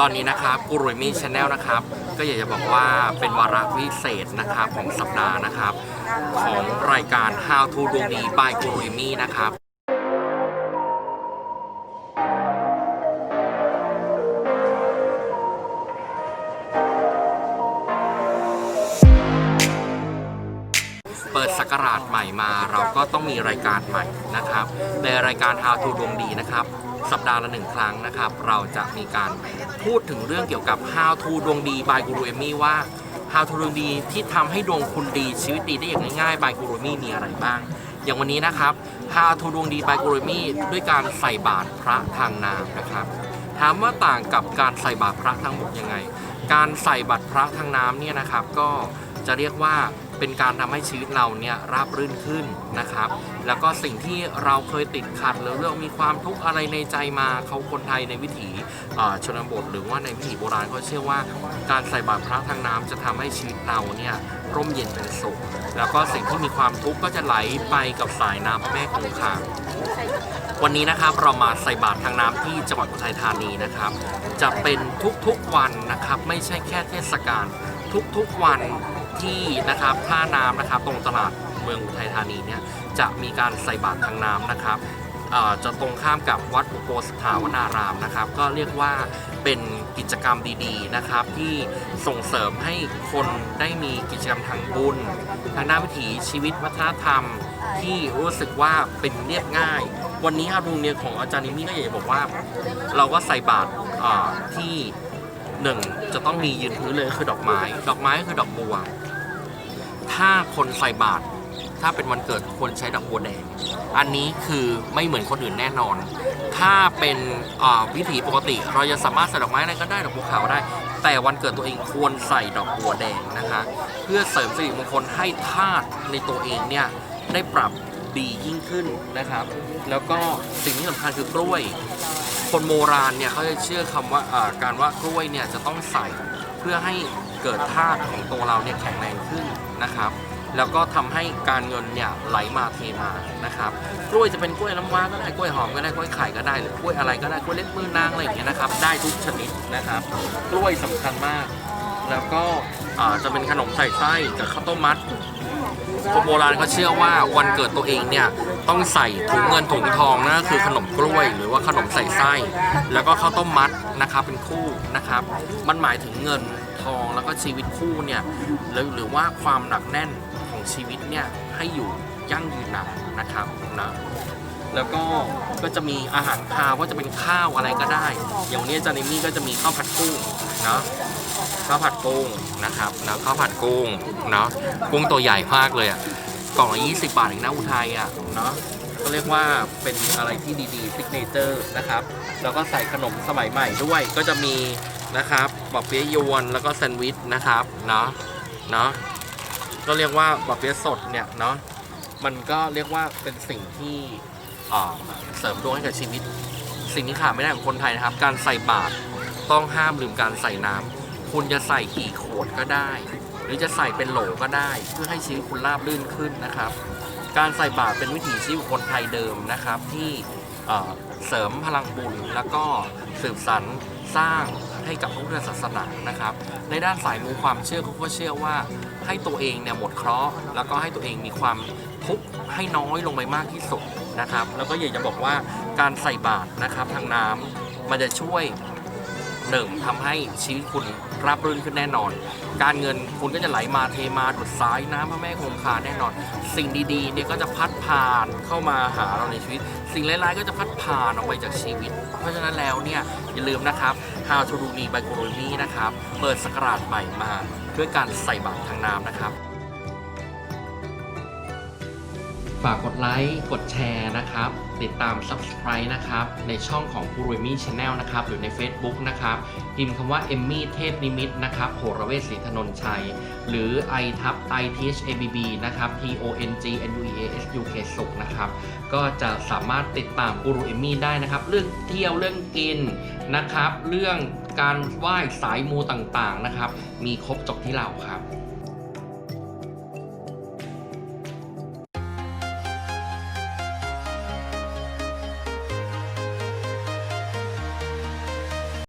ตอนนี้นะครับกูรุยมี่ชาแนลนะครับ ก็อยากจะบอกว่าเป็นวาระพิเศษนะครับของสัปดาห์นะครับ ของรายการ How to ดวงดี by กูรุยมี่นะครับเปิดสักราชใหม่มาเราก็ต้องมีรายการใหม่นะครับ ในรายการ How to ดวงดีนะครับ สัปดาห์ละหนึ่งครั้งนะครับ เราจะมีการพูดถึงเรื่องเกี่ยวกับ How to ดวงดี by กูรูเอมี่ว่า How to ดวงดีที่ทำให้ดวงคุณดีชีวิตดีได้อย่างง่ายๆ by กูรูเอมี่มีอะไรบ้าง อย่างวันนี้นะครับ How to ดวงดี by กูรูเอมี่ด้วยการใส่บาตรพระทางน้ำนะครับ ถามว่าต่างกับการใส่บาตรพระทั้งหมดยังไง การใส่บาตรพระทางน้ำเนี่ยนะครับ ก็จะเรียกว่า เป็นการทำให้ชีวิตเราเนี่ยราบรื่นขึ้นนะครับ แล้วก็สิ่งที่เราเคยติดขัดหรือเรื่องมีความทุกข์อะไรในใจมาเขาคนไทยในวิถีชนบท หรือว่าในวิถีโบราณเขาเชื่อว่า การใส่บาตรพระทางน้ำจะทำให้ชีวิตเราเนี่ยร่มเย็นเป็นสุข แล้วก็สิ่งที่มีความทุกข์ก็จะไหลไปกับสายน้ำพระแม่คงคาวันนี้นะครับเรามาใส่บาตรทางน้ำที่จังหวัดอุทัยธานีนะครับ จะเป็นทุกๆวันนะครับ ไม่ใช่แค่เทศกาลทุกๆวัน ที่นะครับท่าน้ำนะครับตรงตลาดเมืองอุทัยธานีเนี่ยจะมีการใส่บาตรทางน้ำนะครับจะตรงข้ามกับวัดอุโปสถาวนารามนะครับ ก็เรียกว่าเป็นกิจกรรมดีๆนะครับ ที่ส่งเสริมให้คนได้มีกิจกรรมทางบุญ ทางด้านวิถีชีวิตวัฒนธรรม ที่รู้สึกว่าเป็นเรียบง่าย วันนี้ครับโรงเรียนของอาจารย์นิมี่ก็อยากจะบอกว่า เราก็ใส่บาตรที่หนึ่งจะต้องมียืนพื้นเลยคือดอกไม้ ดอกไม้ก็คือดอกบัว ถ้าคนใส่บาตรถ้าเป็นวันเกิดควรใช้ดอกบัวแดง อันนี้คือไม่เหมือนคนอื่นแน่นอน ถ้าเป็นวิถีปกติ เราจะสามารถใส่ดอกไม้อะไรก็ได้ดอกบัวขาวได้ แต่วันเกิดตัวเองควรใส่ดอกบัวแดงนะคะ เพื่อเสริมสิริมงคลให้ธาตุในตัวเองเนี่ยได้ปรับดียิ่งขึ้นนะครับ แล้วก็สิ่งที่สำคัญคือกล้วย คนโบราณเนี่ยเขาจะเชื่อคำว่าอ่าการว่ากล้วยเนี่ยจะต้องใส่ เพื่อให้เกิดธาตุของตัวเราเนี่ยแข็งแรงขึ้นนะครับ แล้วก็ทำให้การเงินเนี่ยไหลมาเทมานะครับกล้วยจะเป็นกล้วยน้ำว้าก็ได้กล้วยหอมก็ได้กล้วยไข่ก็ได้หรือกล้วยอะไรก็ได้กล้วยเล็กมือนางอะไรอย่างเงี้ยนะครับได้ทุกชนิดนะครับ กล้วยสำคัญมาก แล้วก็จะเป็นขนมใส่ไส้กับข้าวต้มมัดคนโบราณเขาเชื่อว่าวันเกิดตัวเองเนี่ยต้องใส่ถุงเงินถุงทองนั่นก็คือขนมกล้วยหรือว่าขนมใส่ไส้ แล้วก็ข้าวต้มมัดนะครับเป็นคู่ นะครับ มันหมายถึงเงินทองแล้วก็ชีวิตคู่เนี่ยหรือหรือว่าความหนักแน่นของชีวิตเนี่ยให้อยู่ยั่งยืนนานนะครับนะแล้วก็ก็จะมีอาหารคาวว่าจะเป็นข้าวอะไรก็ได้ อย่างนี้จารย์เอมี่ก็จะมีข้าวผัดกุ้งเนาะข้าวผัดกุ้งนะครับนะข้าวผัดกุ้งเนาะกุ้งตัวใหญ่มากเลยอะกล่องละ20บาทเองนะอุทัยอะเนาะ ก็เรียกว่าเป็นอะไรที่ดีๆซิกเนเจอร์นะครับ แล้วก็ใส่ขนมสมัยใหม่ด้วยก็จะมีนะครับบอบเปี๊ยะยวนแล้วก็แซนด์วิชนะครับเนาะเนาะก็เรียกว่าบอบเปี๊ยะสดเนี่ยเนาะมันก็เรียกว่าเป็นสิ่งที่เสริมดวงให้กับชีวิต สิ่งที่ขาดไม่ได้ของคนไทยนะครับ การใส่บาตรต้องห้ามลืมการใส่น้ำคุณจะใส่กี่ขวดก็ได้ หรือจะใส่เป็นโหลก็ได้ เพื่อให้ชีวิตคุณราบรื่นขึ้นนะครับ การใส่บาตรเป็นวิถีชีวิตคนไทยเดิมนะครับที่เสริมพลังบุญแล้วก็สืบสรรสร้างให้กับพระพุทธศาสนานะครับ ในด้านสายมูความเชื่อเขาก็เชื่อว่าให้ตัวเองเนี่ยหมดเคราะห์แล้วก็ให้ตัวเองมีความทุกข์ให้น้อยลงไปมากที่สุดนะครับ แล้วก็อยากจะบอกว่าการใส่บาตรนะครับทางน้ำมันจะช่วยหนึ่งทำให้ชีวิตคุณ รับรื่นขึ้นแน่นอน การเงินคุณก็จะไหลมาเทมาดุดสายน้ำพระแม่คงคาแน่นอน สิ่งดีๆเนี่ยก็จะพัดผ่านเข้ามาหาเราในชีวิต สิ่งร้ายๆก็จะพัดผ่านออกไปจากชีวิต เพราะฉะนั้นแล้วเนี่ยอย่าลืมนะครับ How to Do Me by g u r u m i นะครับ เปิดสกราชใหม่มาด้วยการใส่บาตรทางน้ำนะครับ ฝากกดไลค์ กดแชร์นะครับ ติดตาม Subscribe นะครับ ในช่องของ g u r u m i Channel นะครับ หรือใน Facebook นะครับ พิมพ์คำว่าเอมมี่เทพนิมิตนะครับ โหรเวศศรีธนนชัย หรือ i ทับ i t h a b b นะครับ t o n g n u e a s u k สุขนะครับ ก็จะสามารถติดตามกูรูเอมี่ได้นะครับ เรื่องเที่ยวเรื่องกินนะครับ เรื่องการไหว้สายมูต่างๆนะครับ มีครบจบที่เราครับ